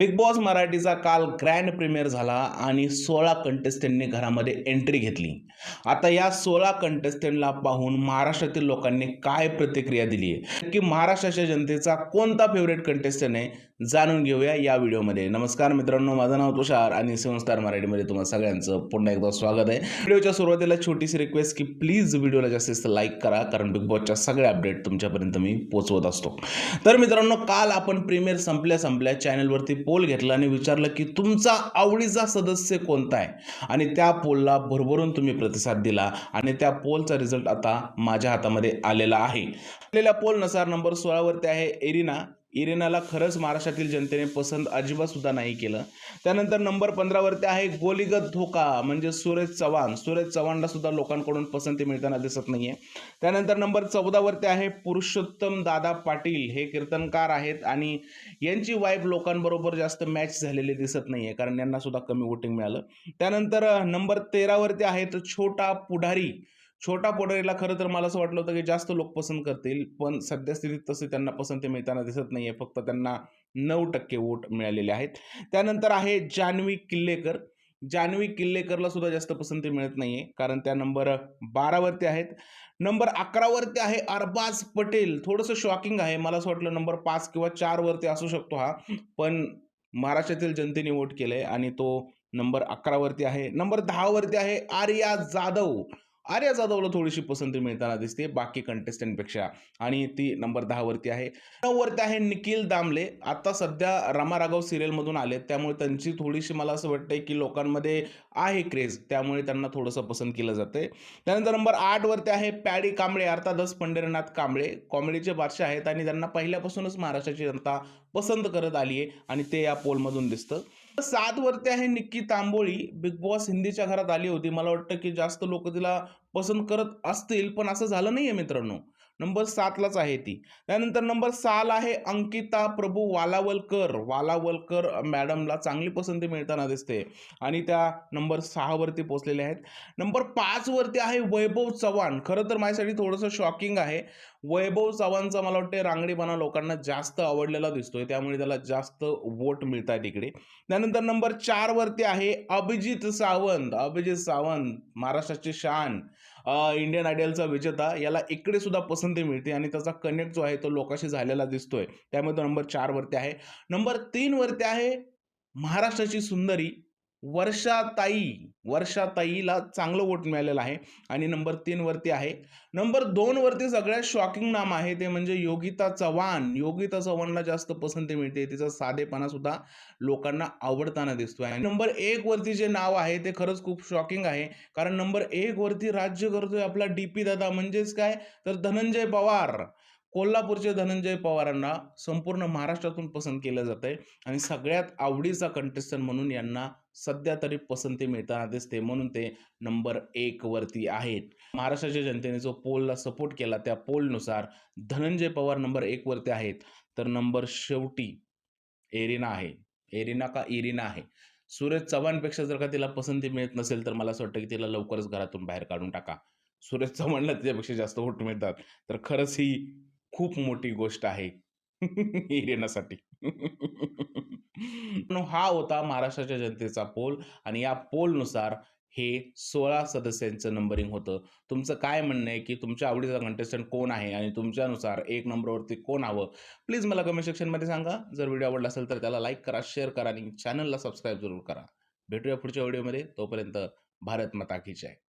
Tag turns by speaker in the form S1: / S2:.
S1: Big boss मराठीचा काल grand premier झाला आणि सोळा कंटेस्टंटने घरामध्ये एंट्री घेतली. आता या सोळा कंटेस्टंटला पाहून महाराष्ट्रातील लोकांनी काय प्रतिक्रिया दिली आहे की महाराष्ट्राच्या जनतेचा कोणता फेवरेट कंटेस्टंट आहे? जाणून घेऊया या व्हिडिओमध्ये. नमस्कार मित्रांनो माझं नाव तुषार आणि सेवन स्टार मराठीमध्ये तुम्हाला सगळ्यांचं पुन्हा एकदा स्वागत आहे. व्हिडिओच्या सुरुवातीला छोटीशी रिक्वेस्ट की प्लीज व्हिडिओला जास्तीत जास्त लाईक करा कारण बिग बॉसच्या सगळ्या अपडेट तुमच्यापर्यंत मी पोचवत असतो. तर मित्रांनो काल आपण प्रीमियर संपल्या संपल्या चॅनलवरती पोल घेतला आणि विचारलं की तुमचा आवडीचा सदस्य कोणता आहे? आणि त्या पोलला भरभरून तुम्ही प्रतिसाद दिला आणि त्या पोलचा रिझल्ट आता माझ्या हातामध्ये आलेला आहे. आलेल्या पोलनुसार नंबर सोळावरती आहे एरिना इरेनाला खरंच महाराष्ट्रातील जनतेने पसंत अजिबात सुद्धा नाही केलं. त्यानंतर नंबर पंधरावरती आहे गोलीगत धोका म्हणजे सुरेश चव्हाण. सुरेश चव्हाणला सुद्धा लोकांकडून पसंती मिळताना दिसत नाहीये. त्यानंतर नंबर चौदावरती आहे पुरुषोत्तम दादा पाटील. हे कीर्तनकार आहेत आणि यांची वाईफ लोकांबरोबर जास्त मॅच झालेली दिसत नाहीये कारण यांना सुद्धा कमी वोटिंग मिळालं. त्यानंतर नंबर तेरावरती आहेत छोटा पुढारी. छोटा पुढारीला खरं तर मला असं वाटलं होतं की जास्त लोक पसंत करतील पण सध्या स्थितीत तसे त्यांना पसंती मिळताना दिसत नाही आहे फक्त त्यांना नऊ टक्के वोट मिळालेले आहेत. त्यानंतर आहे जान्हवी किल्लेकर. जान्हवी किल्लेकरला सुद्धा जास्त पसंती मिळत नाही आहे कारण त्या नंबर बारावरती आहेत. नंबर अकरावरती आहे अरबाज पटेल. थोडंसं शॉकिंग आहे. मला असं वाटलं नंबर पाच किंवा चारवरती असू शकतो हा पण महाराष्ट्रातील जनतेने वोट केलं आहे आणि तो नंबर अकरावरती आहे. नंबर दहावरती आहे आर्या जाधव. आर्या जाधवला थोडीशी पसंती मिळताना दिसते बाकी कंटेस्टंटपेक्षा आणि ती नंबर दहावरती आहे. नऊवरती आहे निखिल दामले. आता सध्या रमा राघव सिरियलमधून आले त्यामुळे त्यांची थोडीशी मला असं वाटतंय की लोकांमध्ये आहे क्रेज त्यामुळे त्यांना थोडंसं पसंत केलं जाते त्यानंतर नंबर आठवरती आहे पॅडी कांबळे अर्थातच पंढरीनाथ कांबळे. कॉमेडीचे बादशाह आहेत आणि त्यांना पहिल्यापासूनच महाराष्ट्राची जनता पसंत करत आली आहे आणि ते या पोलमधून दिसतं. सात वरती आहे निक्की तांबोळी. बिग बॉस हिंदीच्या घरात आली होती. मला वाटतं की जास्त लोक तिला पसंत करत असतील पण असं झालं नाही आहे मित्रांनो. नंबर सातलाच आहे ती. त्यानंतर नंबर सहाला आहे अंकिता प्रभू वालावलकर. वालावलकर मॅडमला चांगली पसंती मिळताना दिसते. आणि त्या नंबर सहावरती पोचलेल्या आहेत. नंबर पाचवरती आहे वैभव चव्हाण. खरं तर माझ्यासाठी थोडंसं शॉकिंग आहे. वैभव चव्हाणचा मला वाटते रांगडेपणा लोकांना जास्त आवडलेला दिसतोय. त्यामुळे त्याला जास्त वोट मिळत आहेत इकडे. त्यानंतर नंबर चारवरती आहे अभिजित सावंत. अभिजित सावंत महाराष्ट्राची शान. इंडियन आयडलचा विजेता याला इकडे सुद्धा पसंती मिळते आणि त्याचा कनेक्ट जो आहे तो लोकांशी झालेला दिसतोय. त्यामुळे तो नंबर चारवरती आहे. नंबर तीनवरती आहे महाराष्ट्राची सुंदरी वर्षाताई वर्षाताईला चांगलं वोट मिळालेलं आहे. आणि नंबर तीनवरती आहे. नंबर दोनवरती सगळ्यात शॉकिंग नाम आहे ते म्हणजे योगिता चव्हाण. योगिता चव्हाणला जास्त पसंती मिळते. तिचा साधेपणा सुद्धा लोकांना आवडताना दिसतोय. आणि नंबर एक वरती जे नाव आहे ते खरंच खूप शॉकिंग आहे. कारण नंबर एक वरती राज्य करतोय आपला डी पी दादा. म्हणजेच काय? तर धनंजय पवार. कोल्हापूरचे धनंजय पवारांना संपूर्ण महाराष्ट्रातून पसंत केलं जात आहे आणि सगळ्यात आवडीचा कंटेस्टंट म्हणून यांना सध्या तरी पसंती मिळताना दिसते. म्हणून ते नंबर एक वरती आहेत. महाराष्ट्राच्या जनतेने जो पोलला सपोर्ट केला त्या पोलनुसार धनंजय पवार नंबर एक वरती आहेत. तर नंबर शेवटी एरिना आहे. एरिना का इरिना आहे? सुरेश चव्हाणपेक्षा जर का तिला पसंती मिळत नसेल तर मला असं वाटतं की तिला लवकरच घरातून बाहेर काढून टाका. सुरेश चव्हाणला तिच्यापेक्षा जास्त वोट मिळतात. तर खरंच ही खूप मोठी गोष्ट आहे. एरिनासाठी पण हा होता महाराष्ट्राच्या जनतेचा पोल आणि या पोलनुसार हे सोळा सदस्यांचं नंबरिंग होतं. तुमचं काय म्हणणं आहे की तुमच्या आवडीचा कंटेस्टंट कोण आहे आणि तुमच्यानुसार एक नंबरवरती कोण हवं? प्लीज मला कमेंट सेक्शनमध्ये सांगा. जर व्हिडिओ आवडला असेल तर त्याला लाईक करा शेअर करा आणि चॅनलला सबस्क्राईब जरूर करा. भेटूया पुढच्या व्हिडिओमध्ये तोपर्यंत भारत माता की जय.